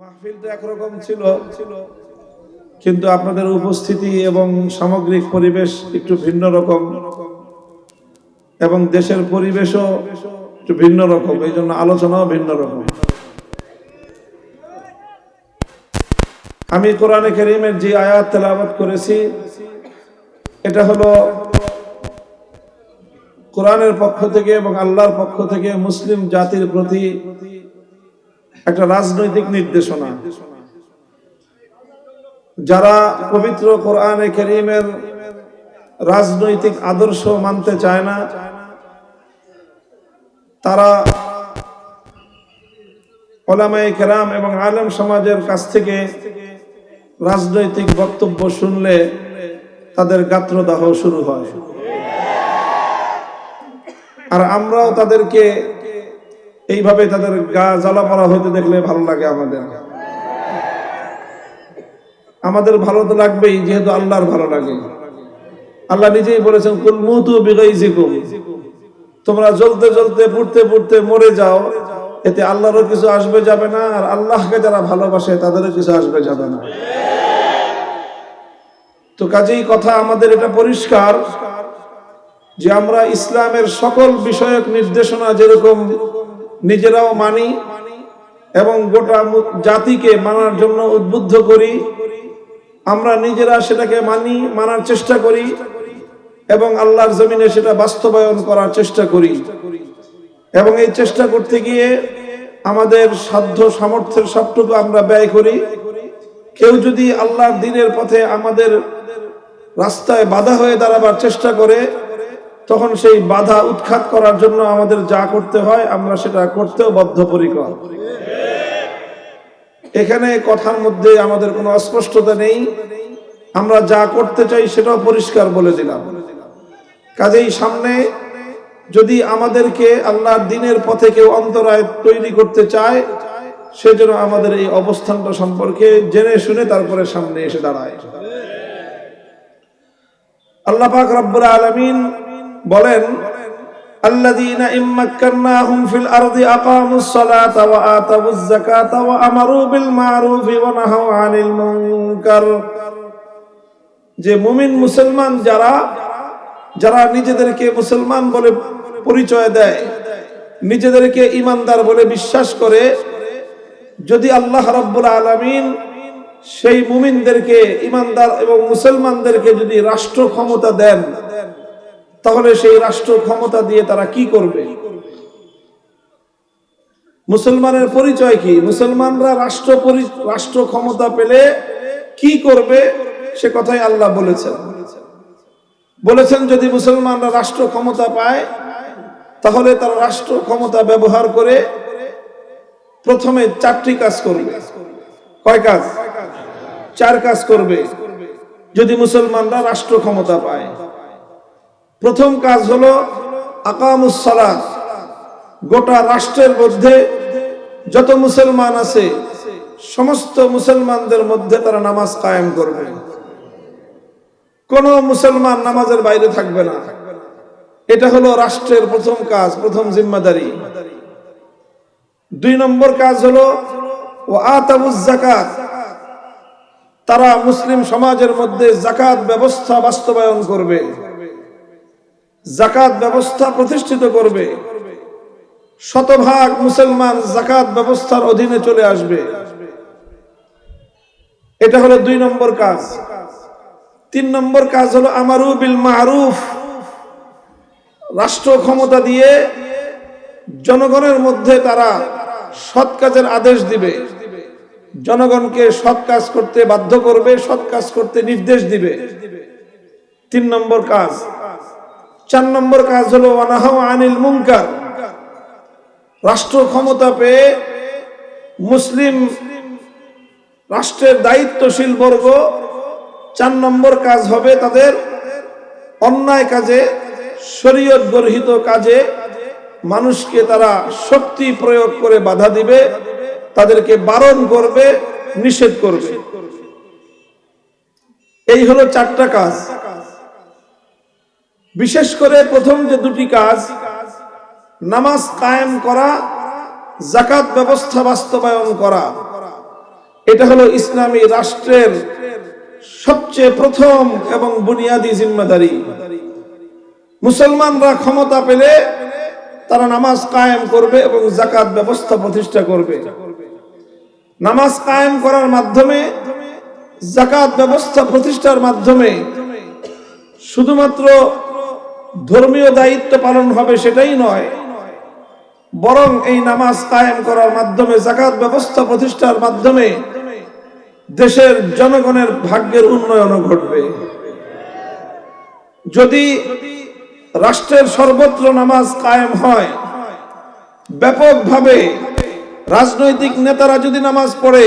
মাহফিলটা একরকম ছিল ছিল। কিন্তু আপনাদের উপস্থিতি এবং সামগ্রিক পরিবেশ একটু ভিন্ন রকম এবং দেশের পরিবেশও একটু ভিন্ন রকম, এই জন্য আলোচনাও ভিন্ন রকম। আমি কোরআনে করিমের যে আয়াত তেলাওয়াত করেছি, এটা হলো কোরআনের পক্ষ থেকে এবং আল্লাহর পক্ষ থেকে মুসলিম জাতির প্রতি একটা রাজনৈতিক নির্দেশনা। যারা পবিত্র কোরআনে করিমের রাজনৈতিক আদর্শ মানতে চায় না, তারা ওলামাই কেরাম এবং আলেম সমাজের কাছ থেকে রাজনৈতিক বক্তব্য শুনলে তাদের গাত্রদাহ শুরু হয়। আর আমরাও তাদেরকে এইভাবে তাদের গা জ্বালা পড়া হইতে দেখলে ভালো লাগে আমাদের। আমাদের ভালো তো লাগবেই, যেহেতু আল্লাহর ভালো লাগে। আল্লাহ নিজেই বলেছেন, কুল মুতু বিগাইজিকুম। তোমরা জ্বলতে জ্বলতে, পুড়তে পুড়তে মরে যাও। এতে আল্লাহরও কিছু আসবে যাবে না, আর আল্লাহকে যারা ভালোবাসে, তাদেরও কিছু আসবে যাবে না। তো কাজেই কথা আমাদের এটা পরিষ্কার যে আমরা ইসলামের সকল বিষয়ক নির্দেশনা যেরকম নিজেরাও মানি এবং গোটা জাতিকে মানার জন্য উদ্বুদ্ধ করি। আমরা নিজেরা সেটাকে মানি, মানার চেষ্টা করি এবং আল্লাহর জমিনে সেটা বাস্তবায়ন করার চেষ্টা করি। এবং এই চেষ্টা করতে গিয়ে আমাদের সাধ্য সামর্থ্যের সবটুকু আমরা ব্যয় করি। কেউ যদি আল্লাহর দিনের পথে আমাদের রাস্তায় বাধা হয়ে দাঁড়াবার চেষ্টা করে তখন সেই বাধা উৎখাত করার জন্য আমাদের যা করতে হয়, আমরা সেটা করতেও বদ্ধপরিকর। এখানে কথার মধ্যে আমাদের কোনো অস্পষ্টতা নেই। আমরা যা করতে চাই সেটাও পরিষ্কার বলে দিলাম। কাজেই সামনে যদি আমাদেরকে আল্লাহর দিনের পথে কেউ অন্তরায় তৈরি করতে চায় সেজন্য আমাদের এই অবস্থানটা সম্পর্কে জেনে শুনে তারপরে সামনে এসে দাঁড়ায়। আল্লাহ পাক রব্বুল আলামিন বলেন الذين إن مكناهم في الأرض أقاموا الصلاة وآتوا الزكاة وأمروا بالمعروف ونهوا عن المنكر যে মুমিন মুসলমান যারা যারা নিজেদেরকে মুসলমান বলে পরিচয় দেয় নিজেদেরকে ইমানদার বলে বিশ্বাস করে যদি আল্লাহ রাব্বুল আলামিন সেই মুমিনদেরকে ইমানদার এবং মুসলমানদেরকে যদি রাষ্ট্র ক্ষমতা দেন তাহলে সেই রাষ্ট্র ক্ষমতা দিয়ে তারা কি করবে? মুসলমানের পরিচয় কি? মুসলমানরা রাষ্ট্র রাষ্ট্র ক্ষমতা পেলে কি করবে? সে কথাই আল্লাহ বলেছেন। বলেছেন, যদি মুসলমানরা রাষ্ট্র ক্ষমতা পায়, তাহলে তারা রাষ্ট্র ক্ষমতা ব্যবহার করে প্রথমে চারটি কাজ করবে। কয় কাজ? চার কাজ করবে। যদি মুসলমানরা রাষ্ট্র ক্ষমতা পায় প্রথম কাজ হলো আকামুসলাত গোটা রাষ্ট্রের মধ্যে যত মুসলমান আছে, সমস্ত মুসলমানদের মধ্যে তারা নামাজ কায়েম করবে। কোন মুসলমান নামাজের বাইরে থাকবে না। এটা হলো রাষ্ট্রের প্রথম কাজ, প্রথম জিম্মাদারি। দুই নম্বর কাজ হলো ও আতাবুজ জাকাত তারা মুসলিম সমাজের মধ্যে জাকাত ব্যবস্থা বাস্তবায়ন করবে। জাকাত ব্যবস্থা প্রতিষ্ঠিত করবে। শতভাগ মুসলমান জাকাত ব্যবস্থার অধীনে চলে আসবে। এটা হলো দুই নম্বর কাজ। তিন নম্বর কাজ হলো আমারু বিল মারুফ। রাষ্ট্র ক্ষমতা দিয়ে জনগণের মধ্যে তারা সৎ কাজের আদেশ দিবে। জনগণকে সৎ কাজ করতে বাধ্য করবে, সৎ কাজ করতে নির্দেশ দিবে। তিন নম্বর কাজ। চার নম্বর কাজ হলো আনিল মুনকার। রাষ্ট্র ক্ষমতা পেয়ে মুসলিম রাষ্ট্রের দায়িত্বশীল বর্গ চার নম্বর কাজ হবে তাদের অন্যায় কাজে, শরীয়ত গর্হিত কাজে মানুষকে তারা শক্তি প্রয়োগ করে বাধা দিবে, তাদেরকে বারণ করবে, নিষেধ করবে। এই হলো চারটা কাজ। বিশেষ করে প্রথম যে দুটি কাজ, নামাজ কায়েম করা জাকাত ব্যবস্থা বাস্তবায়ন করা, এটা হলো ইসলামী রাষ্ট্রের সবচেয়ে প্রথম এবং বুনিয়াদী জিম্মাদারি। মুসলমানরা ক্ষমতা পেলে তারা নামাজ কায়েম করবে এবং জাকাত ব্যবস্থা প্রতিষ্ঠা করবে। নামাজ কায়েম করার মাধ্যমে জাকাত ব্যবস্থা প্রতিষ্ঠার মাধ্যমে শুধুমাত্র ধর্মীয় দায়িত্ব পালন হবে সেটাই নয়। বরং এই নামাজ কায়েম করার মাধ্যমে জাকাত ব্যবস্থা প্রতিষ্ঠার মাধ্যমে দেশের জনগণের ভাগ্যের উন্নয়নও ঘটবে। যদি রাষ্ট্রের সর্বত্র নামাজ কায়েম হয়, ব্যাপকভাবে রাজনৈতিক নেতারা যদি নামাজ পড়ে,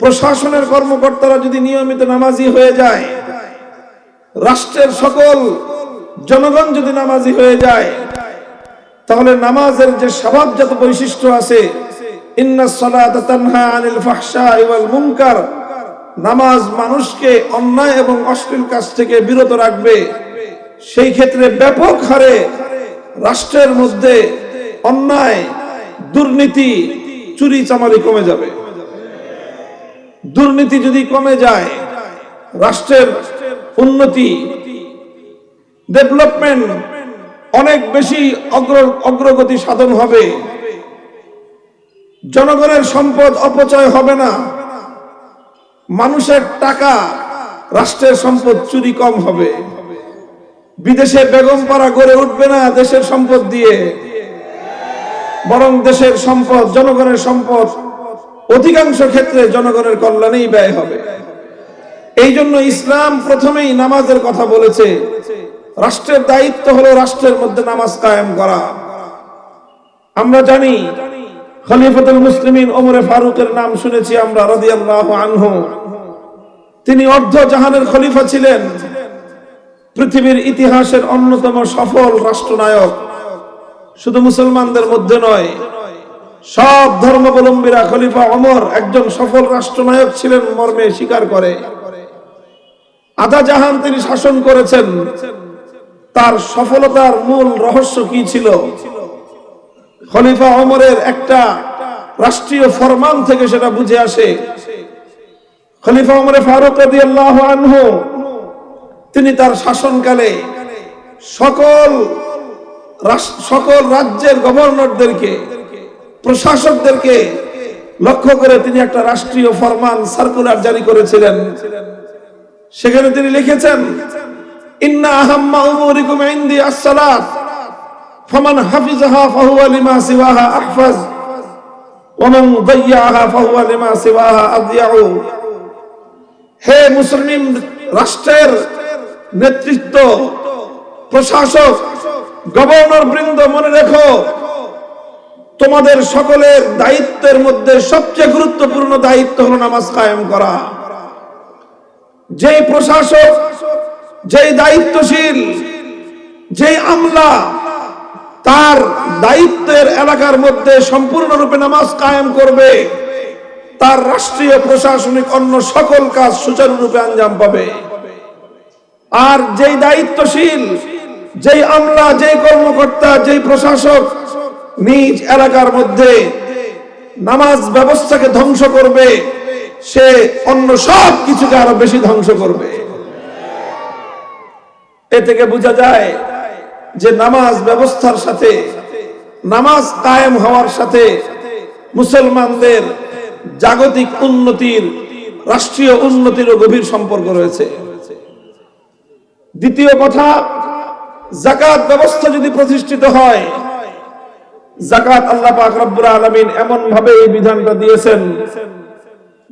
প্রশাসনের কর্মকর্তারা যদি নিয়মিত নামাজি হয়ে যায়, রাষ্ট্রের সকল জনগণ যদি নামাজি হয়ে যায়, তাহলে নামাজের যে স্বভাবজাত বৈশিষ্ট্য আছে নামাজ মানুষকে অন্যায় এবং অশ্লীল কাজ থেকে বিরত রাখবে। সেই ক্ষেত্রে ব্যাপক হারে রাষ্ট্রের মধ্যে অন্যায়, দুর্নীতি, চুরি চামারি কমে যাবে। দুর্নীতি যদি কমে যায়, রাষ্ট্রের উন্নতি ডেভেলপমেন্ট অনেক বেশি অগ্র, অগ্রগতি সাধন হবে। জনগণের সম্পদ অপচয় হবে না। মানুষের টাকা, রাষ্ট্রের সম্পদ চুরি কম হবে। বিদেশে বেগম পাড়া গড়ে উঠবে না দেশের সম্পদ দিয়ে। বরং দেশের সম্পদ, জনগণের সম্পদ অধিকাংশ ক্ষেত্রে জনগণের কল্যাণেই ব্যয় হবে। এই জন্য ইসলাম প্রথমেই নামাজের কথা বলেছে। রাষ্ট্রের দায়িত্ব হলো রাষ্ট্রের মধ্যে নামাজ কায়েম করা। আমরা জানি, খলিফতুল মুসলিমিন ওমরে ফারুকের নাম শুনেছি আমরা, রাদিয়াল্লাহু আনহু। তিনি অর্ধ জাহানের খলিফা ছিলেন। পৃথিবীর ইতিহাসের অন্যতম সফল রাষ্ট্রনায়ক। শুধু মুসলমানদের মধ্যে নয়, সব ধর্মাবলম্বীরা খলিফা অমর একজন সফল রাষ্ট্রনায়ক ছিলেন মর্মে স্বীকার করে। আধা জাহান তিনি শাসন করেছেন। তার সফলতার মূল রহস্য কি ছিল? খলিফা অমরের একটা রাষ্ট্রীয় ফরমান থেকে সেটা বুঝে আসে। খলিফা অমরে ফারুক আনহু, তিনি তার শাসনকালে সকল সকল রাজ্যের গভর্নরদেরকে, প্রশাসকদেরকে লক্ষ্য করে তিনি একটা রাষ্ট্রীয় ফরমান সার্কুলার জারি করেছিলেন। সেখানে তিনি লিখেছেন রাষ্ট্রের নেতৃত্ব, প্রশাসক, গভর্নর বৃন্দ, মনে রেখো, তোমাদের সকলের দায়িত্বের মধ্যে সবচেয়ে গুরুত্বপূর্ণ দায়িত্ব হলো নামাজ কায়েম করা। যে প্রশাসক যেই দায়িত্বশীল, যেই আমলা, তার দায়িত্বের এলাকার মধ্যে সম্পূর্ণরূপে নামাজ কায়েম করবে, তার রাষ্ট্রীয়, প্রশাসনিক, অন্য সকল কাজ সুচারুরূপে আঞ্জাম পাবে। আর যেই দায়িত্বশীল, যেই আমলা, যেই কর্মকর্তা, যেই প্রশাসক নিজ এলাকার মধ্যে নামাজ ব্যবস্থাকে ধ্বংস করবে, সে অন্য সব কিছুকে আরও বেশি ধ্বংস করবে। এ থেকে বোঝা যায় যে নামাজ ব্যবস্থার সাথে, নামাজ কায়েম হওয়ার সাথে মুসলমানদের জাগতিক উন্নতির, রাষ্ট্রীয় উন্নতিরও গভীর সম্পর্ক রয়েছে। দ্বিতীয় কথা জাকাত ব্যবস্থা যদি প্রতিষ্ঠিত হয় জাকাত আল্লাহ পাক রব্বুল আলামিন এমন ভাবে এই বিধানটা দিয়েছেন